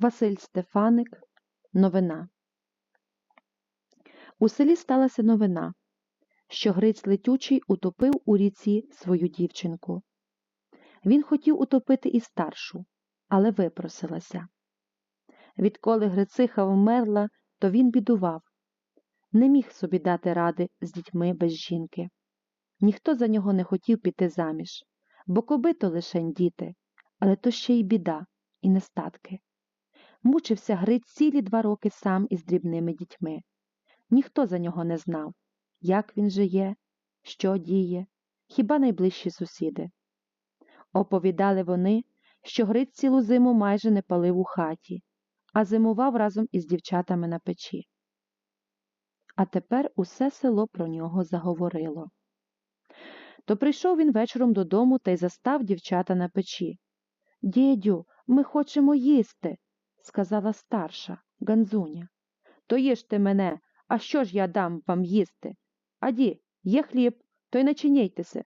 Василь Стефаник. Новина. У селі сталася новина, що Гриць Летючий утопив у ріці свою дівчинку. Він хотів утопити і старшу, але випросилася. Відколи Грициха вмерла, то він бідував, не міг собі дати ради з дітьми без жінки. Ніхто за нього не хотів піти заміж, бо кобито лишень діти, але то ще й біда, і нестатки. Мучився Гриць цілі два роки сам із дрібними дітьми. Ніхто за нього не знав, як він жиє, що діє, хіба найближчі сусіди. Оповідали вони, що Гриць цілу зиму майже не палив у хаті, а зимував разом із дівчатами на печі. А тепер усе село про нього заговорило. То прийшов він вечором додому та й застав дівчата на печі. Дідю, ми хочемо їсти, сказала старша Ганзуня. То їжте мене, а що ж я дам вам їсти? Аді, є хліб, то й начиняйтеся.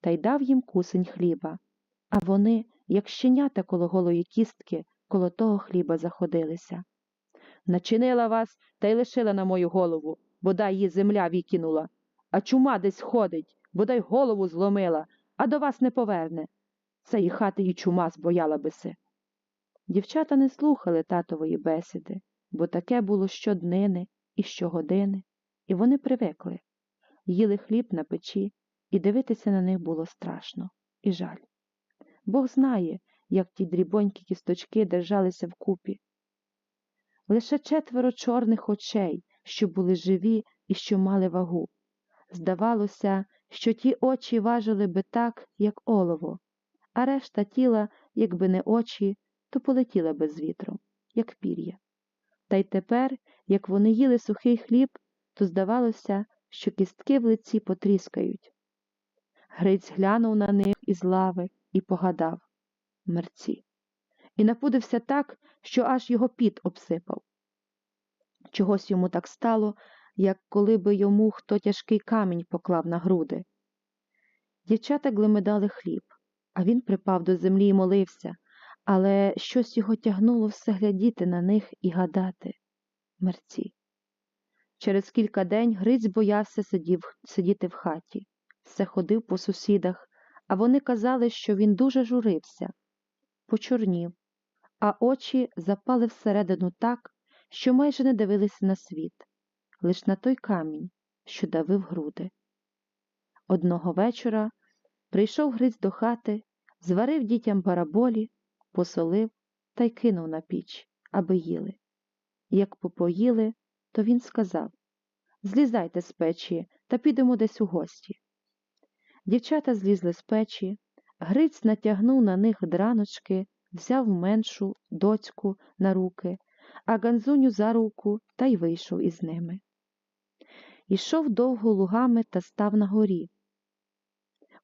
Та й дав їм кусень хліба, а вони, як щенята коло голої кістки, коло того хліба заходилися. Начинила вас та й лишила на мою голову, бодай її земля вікинула, а чума десь ходить, бодай голову зломила, а до вас не поверне. Це і хати і чума збояла биси. Дівчата не слухали татової бесіди, бо таке було щоднини і щогодини, і вони привикли, їли хліб на печі, і дивитися на них було страшно і жаль. Бог знає, як ті дрібонькі кісточки держалися вкупі. Лише четверо чорних очей, що були живі і що мали вагу. Здавалося, що ті очі важили би так, як олово, а решта тіла, якби не очі, то полетіла би з вітром, як пір'я. Та й тепер, як вони їли сухий хліб, то здавалося, що кістки в лиці потріскають. Гриць глянув на них із лави і погадав мерці, і напудився так, що аж його піт обсипав. Чогось йому так стало, як коли би йому хто тяжкий камінь поклав на груди. Дівчата глимедали хліб, а він припав до землі і молився, але щось його тягнуло все глядіти на них і гадати. Мерці. Через кілька день Гриць боявся сидів, сидіти в хаті, все ходив по сусідах, а вони казали, що він дуже журився, почорнів, а очі запали всередину так, що майже не дивилися на світ, лиш на той камінь, що давив груди. Одного вечора прийшов Гриць до хати, зварив дітям бараболі, посолив та й кинув на піч, аби їли. Як попоїли, то він сказав Злізайте з печі та підемо десь у гості. Дівчата злізли з печі, Гриць натягнув на них драночки, взяв меншу доцьку на руки, а Ганзуню за руку та й вийшов із ними. Ішов довго лугами та став на горі.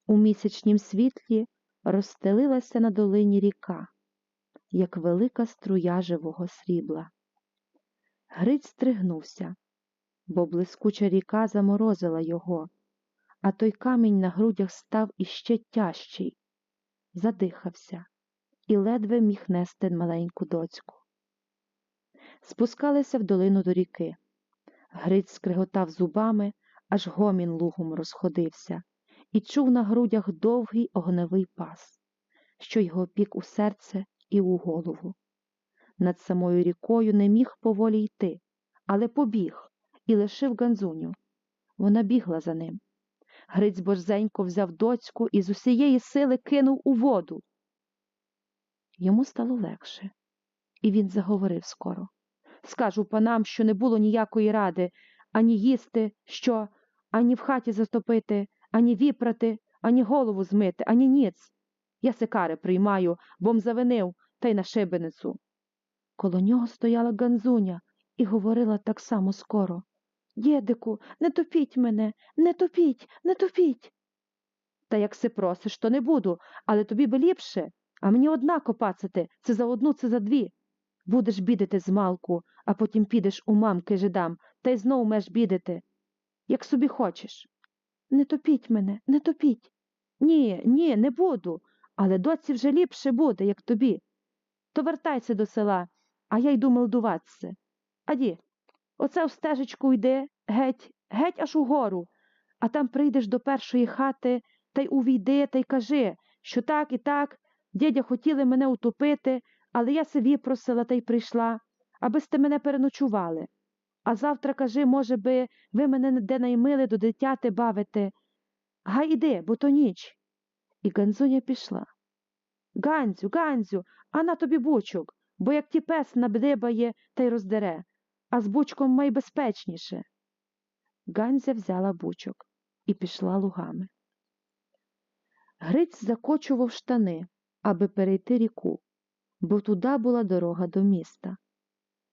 У місячнім світлі розстелилася на долині ріка, як велика струя живого срібла. Гриць стригнувся, бо блискуча ріка заморозила його, а той камінь на грудях став іще тяжчий, задихався і ледве міг нести маленьку доцьку. Спускалися в долину до ріки. Гриць скриготав зубами, аж гомін лугом розходився, і чув на грудях довгий огневий пас, що його пік у серце і у голову. Над самою рікою не міг поволі йти, але побіг і лишив Ганзуню. Вона бігла за ним. Гриць борзенько взяв доцьку і з усієї сили кинув у воду. Йому стало легше, і він заговорив скоро. Скажу панам, що не було ніякої ради ані їсти, що, ані в хаті затопити, ані віпрати, ані голову змити, ані ніц. Я сикари приймаю, бом завинив, та й на шибеницю. Коло нього стояла Ганзуня і говорила так само скоро. Дєдику, не топіть мене, не топіть, не топіть. Та як си просиш, то не буду, але тобі би ліпше, а мені одна копацати, це за одну, це за дві. Будеш бідити з малку, а потім підеш у мамки жидам, та й знов меш бідити. Як собі хочеш. Не топіть мене, не топіть. Ні, ні, не буду, але доці вже ліпше буде, як тобі. То вертайся до села а я йду мелдуватися. Аді, оце в стежечку йди, геть, геть аж угору, а там прийдеш до першої хати та й увійди та й кажи, що так і так, дядя хотіли мене утопити, але я се просила та й прийшла, аби сте мене переночували. А завтра кажи, може би, ви мене де наймили до дитяти бавити. Гай іди, бо то ніч. І Ганзуня пішла. Ганзю, Ганзю, а на тобі бучок, бо як ті пес набдибає та й роздере, а з бучком майбезпечніше. Ганзя взяла бучок і пішла лугами. Гриць закочував штани, аби перейти ріку, бо туди була дорога до міста.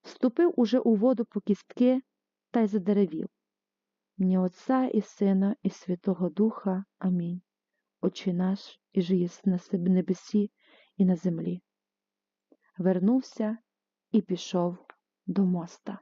Вступив уже у воду по кістки та й задеревів. Мені Отця і Сина, і Святого Духа. Амінь. Отче наш, і жиє на небесі і на землі. Вернувся і пішов до моста.